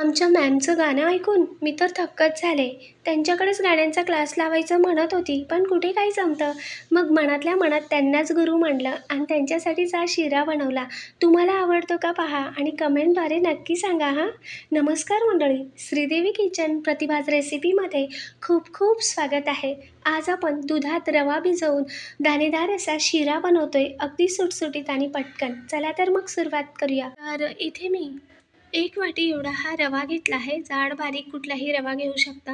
आमच्या मॅमचं गाणं ऐकून मी तर थक्कच झाले. त्यांच्याकडेच गाण्यांचा क्लास लावायचं म्हणत होती पण कुठे काही जमतं? मग मनातल्या मनात त्यांनाच गुरु म्हणलं आणि त्यांच्यासाठीच हा शिरा बनवला. तुम्हाला आवडतो का पहा आणि कमेंटद्वारे नक्की सांगा हां? नमस्कार मंडळी श्रीदेवी किचन प्रतिभाज रेसिपीमध्ये खूप खूप स्वागत आहे. आज आपण दुधात रवा भिजवून दाणेदार असा शिरा बनवतोय अगदी सुटसुटीत आणि पटकन. चला तर मग सुरुवात करूया. तर इथे मी एक वाटी एवढा हा रवा घेतला आहे. जाड बारीक कुठलाही रवा घेऊ शकता.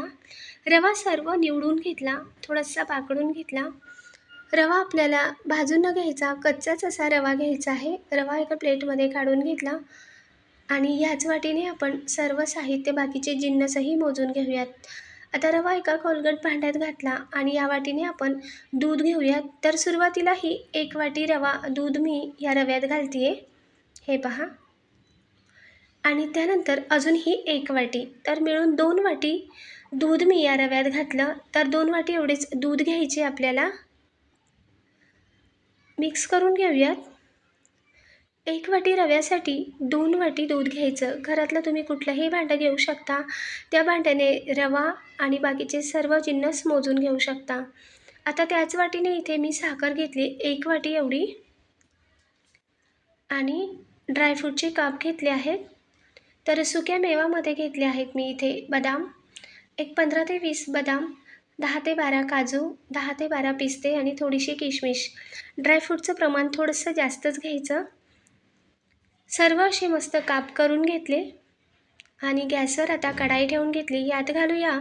रवा सर्व निवडून घेतला. थोडासा पाकडून घेतला. रवा आपल्याला भाजून न घ्यायचा कच्चाच असा रवा घ्यायचा आहे. रवा एका प्लेटमध्ये काढून घेतला. आणि ह्याच वाटीने आपण सर्व साहित्य बाकीचे जिन्नसही मोजून घेऊयात. आता रवा एका कोलगट भांड्यात घातला आणि या वाटीने आपण दूध घेऊयात. तर सुरुवातीला ही एक वाटी रवा दूध मी या रव्यात घालते हे पहा. आणि त्यानंतर अजून ही एक वाटी. तर मिळून दोन वाटी दूध मी या रव्यात घातलं. तर दोन वाटी एवढेच दूध घ्यायचे आपल्याला. मिक्स करून घेऊयात. एक वाटी रव्यासाठी दोन वाटी दूध घ्यायचं. घरातलं तुम्ही कुठलंही भांडं घेऊ शकता. त्या भांड्याने रवा आणि बाकीचे सर्व जिन्नस मोजून घेऊ शकता. आता त्याच वाटीने इथे मी साखर घेतली. एक वाटी एवढी. आणि ड्रायफ्रूटचे काप घेतले आहेत. तर सुक्या मेवामध्ये घेतले आहेत मी इथे बदाम. एक पंधरा ते वीस बदाम दहा ते बारा काजू दहा ते बारा पिस्ते आणि थोडीशी किशमिश. ड्रायफ्रूटचं प्रमाण थोडंसं जास्तच घ्यायचं. सर्व असे मस्त काप करून घेतले. आणि गॅसवर आता कढाई ठेवून घेतली. यात घालूया.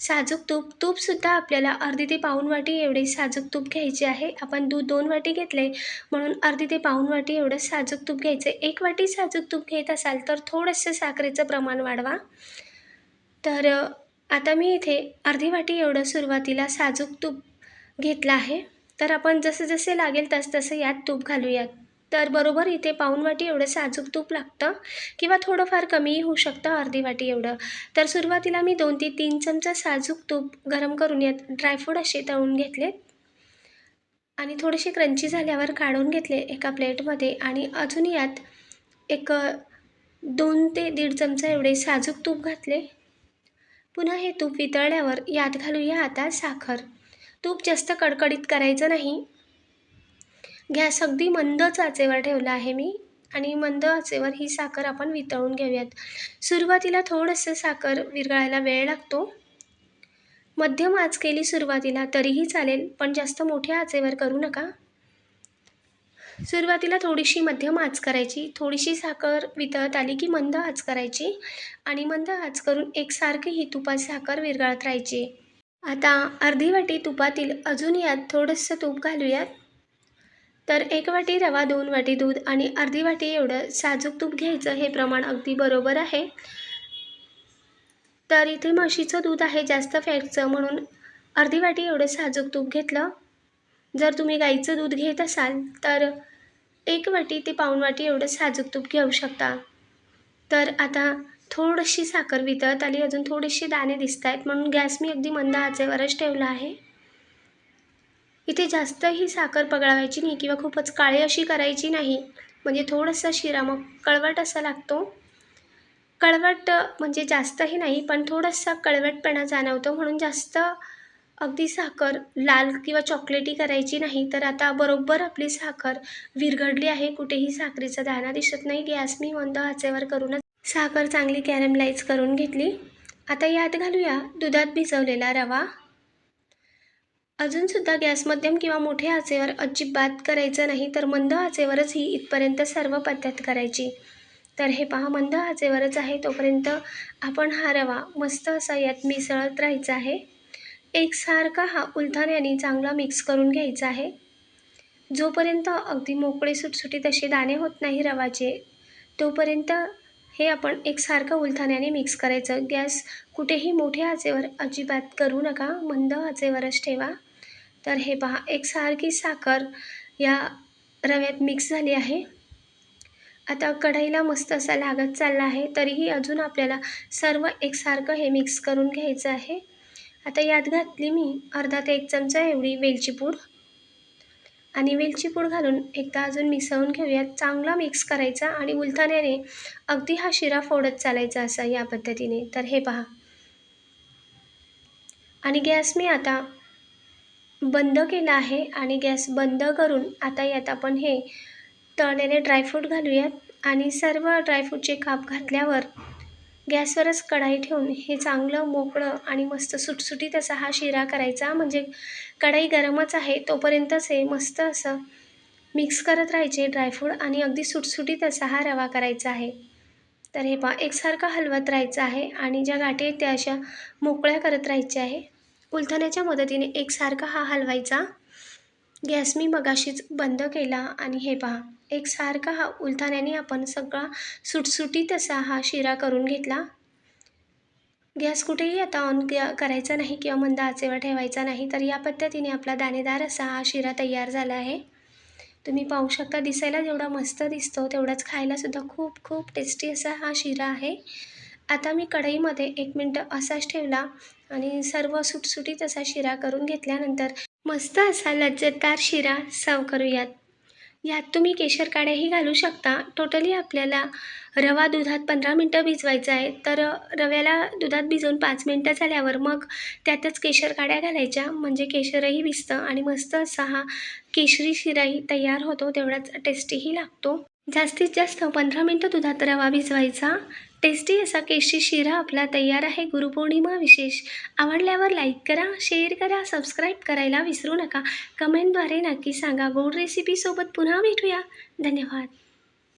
साजूक तूप तूपसुद्धा आपल्याला अर्धी ते पाऊन वाटी एवढे साजूक तूप घ्यायचे आहे. आपण दूध दोन वाटी घेतले म्हणून अर्धी ते पाऊन वाटी एवढं साजूक तूप घ्यायचं. एक वाटी साजूक तूप घेत असाल तर थोडंसं साखरेचं प्रमाण वाढवा. तर आता मी इथे अर्धी वाटी एवढं सुरुवातीला साजूक तूप घेतलं आहे. तर आपण जसं जसे लागेल तसं तसं यात तूप घालूयात. तर बरोबर इथे पाऊण वाटी एवढं साजूक तूप लागतं किंवा थोडंफार कमीही होऊ शकतं अर्धी वाटी एवढं. तर सुरुवातीला मी दोन ते तीन चमचा साजूक तूप गरम करून यात ड्रायफ्रूट असे तळून घेतले आणि थोडेसे क्रंची झाल्यावर काढून घेतले एका प्लेटमध्ये आणि अजून यात एक दोन ते दीड चमचा एवढे साजूक तूप घातले. पुन्हा हे तूप वितळल्यावर यात घालूया आता साखर. तूप जास्त कडकडीत करायचं नाही. गॅस अगदी मंद आचेवर ठेवला आहे मी. आणि मंद आचेवर ही साखर आपण वितळून घेऊयात. सुरुवातीला थोडंसं साखर विरघळायला वेळ लागतो. मध्यम आच केली सुरुवातीला तरीही चालेल पण जास्त मोठ्या आचेवर करू नका. सुरुवातीला थोडीशी मध्यम आच करायची. थोडीशी साखर वितळत आली की मंद आच करायची. आणि मंद आच करून एकसारखी ही तुपात साखर विरघळत राहायची. आता अर्धी वाटी तुपातील अजून यात थोडंसं तूप घालूयात. तर एक वाटी रवा दोन वाटी दूध आणि अर्धी वाटी एवढं साजूक तूप घ्यायचं हे प्रमाण अगदी बरोबर आहे. तर इथे म्हशीचं दूध आहे जास्त फॅटचं म्हणून अर्धी वाटी एवढं साजूक तूप घेतलं. जर तुम्ही गाईचं दूध घेत असाल तर एक वाटी ते पाऊण वाटी एवढं साजूक तूप घेऊ शकता. तर आता थोडीशी साखर वितळत आली. अजून थोडीशी दाणे दिसत आहेत म्हणून गॅस मी अगदी मंद आचेवरच ठेवला आहे. इथे जास्तही साखर पगळावायची नाही किंवा खूपच काळी अशी करायची नाही. म्हणजे थोडासा शिरा मग कळवट असा लागतो. कळवट म्हणजे जास्तही नाही पण थोडासा कळवटपणा जाणवतो. म्हणून जास्त अगदी साखर लाल किंवा चॉकलेटी करायची नाही. तर आता बरोबर आपली साखर विरघडली आहे. कुठेही साखरेचा दाणा दिसत नाही. गॅस मी मंद आचेवर करूनच साखर चांगली कॅरमलाईज करून घेतली. आता यात घालूया दुधात भिजवलेला रवा. अजूनसुद्धा गॅस मध्यम किंवा मोठ्या आचेवर अजिबात करायचं नाही तर मंद आचेवरच ही इथपर्यंत सर्व पद्धत करायची. तर हे पहा मंद आचेवरच आहे तोपर्यंत आपण हा रवा मस्त असा यात मिसळत राहायचा आहे. एकसारखा हा उलथाण्याने चांगला मिक्स करून घ्यायचा आहे. जोपर्यंत अगदी मोकळे सुटसुटीत असे दाणे होत नाही रवाचे तोपर्यंत हे आपण एकसारखं उलथाण्याने मिक्स करायचं. गॅस कुठेही मोठ्या आचेवर अजिबात करू नका मंद आचेवरच ठेवा. तर हे पहा एकसारखी साखर या रव्यात मिक्स झाली आहे. आता कढईला मस्त असा लागत चालला आहे तरीही अजून आपल्याला सर्व एकसारखं हे मिक्स करून घ्यायचं आहे. आता यात घातली मी अर्धा ते एक चमचा एवढी वेलची पूड. आणि वेलची पूड घालून एकदा अजून मिसळून घेऊयात. चांगला मिक्स करायचा आणि उलथाण्याने अगदी हा शिरा फोडत चालायचा असा या पद्धतीने. तर हे पहा. आणि गॅस मी आता बंद केला आहे आणि गॅस बंद करून आता यात आपण हे तळलेले ड्रायफ्रूट घालूयात. आणि सर्व ड्रायफ्रूटचे काप घातल्यावर गॅसवरच कढाई ठेवून हे चांगलं मोकळं आणि मस्त सुटसुटीत असा हा शिरा करायचा. म्हणजे कढाई गरमच आहे तोपर्यंतच हे मस्त असं मिक्स करत राहायचे ड्रायफ्रूट आणि अगदी सुटसुटीत असा हा रवा करायचा आहे. तर हे पहा एकसारखं हलवत राहायचं आहे आणि ज्या गाठी आहेत त्या अशा मोकळ्या करत राहायच्या आहे. उलथण्याच्या मदतीने एकसारखा हा हलवायचा? गॅस मी मगाशीच बंद केला आणि हे पहा एकसारखा हा उलथाण्याने आपण सगळा सुटसुटीत असा हा शिरा करून घेतला? गॅस कुठेही आता ऑन करायचा नाही किंवा मंद आचेवर ठेवायचा नाही तर या पद्धतीने आपला दाणेदार असा हा शिरा तयार झाला आहे. तुम्ही पाहू शकता दिसायला जेवढा मस्त दिसतो तेवढाच खायलासुद्धा खूप खूप टेस्टी असा हा शिरा आहे. आता मी कढईमध्ये एक मिनटं असाच ठेवला. आणि सर्व सुटसुटीत असा शिरा करून घेतल्यानंतर मस्त असा लज्जतदार शिरा सर्व करूयात. यात तुम्ही केशर काड्याही घालू शकता. टोटली आपल्याला रवा दुधात पंधरा मिनटं भिजवायचा आहे. तर रव्याला दुधात भिजवून पाच मिनटं झाल्यावर मग त्यातच केशर काड्या घालायच्या. म्हणजे केशरही भिजतं आणि मस्त असा हा केशरी शिराही तयार होतो. तेवढाच टेस्टीही लागतो. जास्तीत जास्त पंधरा मिनटं दुधात रवा भिजवायचा. टेस्टी असा केशी शिरा आपला तयार आहे गुरुपौर्णिमा विशेष. आवडल्यावर लाईक करा शेअर करा सबस्क्राईब करायला विसरू नका. कमेंटद्वारे नक्की सांगा. गोड रेसिपीसोबत पुन्हा भेटूया. धन्यवाद.